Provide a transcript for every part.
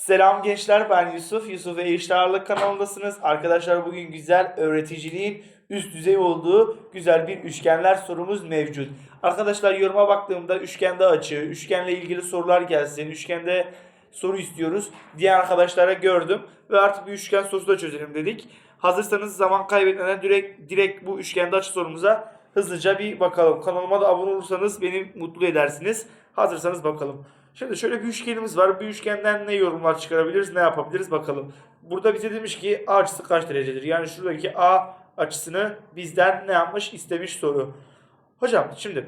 Selam gençler ben Yusuf. Yusuf ve Eşit Ağırlık kanalındasınız. Arkadaşlar bugün güzel öğreticiliğin üst düzey olduğu güzel bir üçgenler sorumuz mevcut. Arkadaşlar yoruma baktığımda üçgende açı, üçgenle ilgili sorular gelsin, üçgende soru istiyoruz diye arkadaşlara gördüm. Ve artık bir üçgen sorusu da çözelim dedik. Hazırsanız zaman kaybetmeden direkt, direkt bu üçgende açı sorumuza hızlıca bir bakalım. Kanalıma da abone olursanız beni mutlu edersiniz. Hazırsanız bakalım. Şimdi şöyle bir üçgenimiz var. Bu üçgenden ne yorumlar çıkarabiliriz, ne yapabiliriz bakalım. Burada bize demiş ki A açısı kaç derecedir? Yani şuradaki A açısını bizden ne yapmış istemiş soru. Hocam şimdi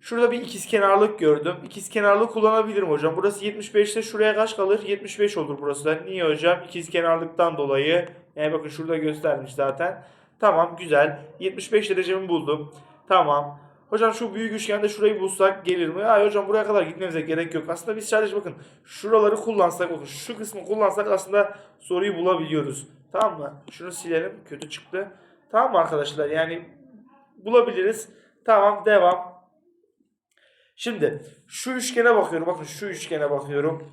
şurada bir ikizkenarlık gördüm. İkizkenarlık kullanabilirim hocam. Burası 75 ise şuraya kaç kalır? 75 olur burası da. Niye hocam? İkizkenarlıktan dolayı. Yani bakın şurada göstermiş zaten. Tamam güzel. 75 derecemi buldum. Tamam. Hocam şu büyük üçgende şurayı bulsak gelir mi? Hayır hocam buraya kadar gitmemize gerek yok. Aslında biz sadece bakın şuraları kullansak bakın şu kısmı kullansak aslında soruyu bulabiliyoruz. Tamam mı? Şunu silelim. Kötü çıktı. Tamam mı arkadaşlar? Yani bulabiliriz. Tamam devam. Şimdi şu üçgene bakıyorum. Bakın şu üçgene bakıyorum.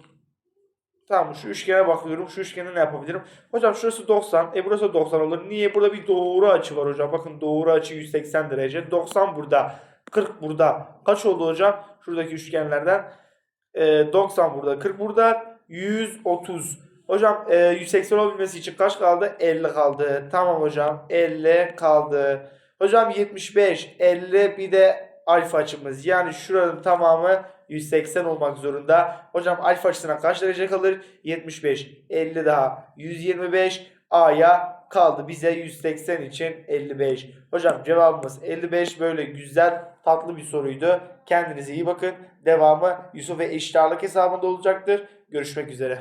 Tamam şu üçgene bakıyorum. Şu üçgene ne yapabilirim? Hocam şurası 90. E burası 90 olur. Niye? Burada bir doğru açı var hocam. Bakın doğru açı 180 derece. 90 burada. 40 burada. Kaç oldu hocam? Şuradaki üçgenlerden. E, 90 burada. 40 burada. 130. Hocam e, 180 olabilmesi için kaç kaldı? 50 kaldı. Tamam hocam. 50 kaldı. Hocam 75. 50 bir de alfa açımız. Yani şuranın tamamı 180 olmak zorunda. Hocam alfa açısına kaç derece kalır? 75. 50 daha. 125 A'ya kaldı. Bize 180 için 55. Hocam cevabımız 55. Böyle güzel tatlı bir soruydu. Kendinize iyi bakın. Devamı Yusuf ve eşit hesabında olacaktır. Görüşmek üzere.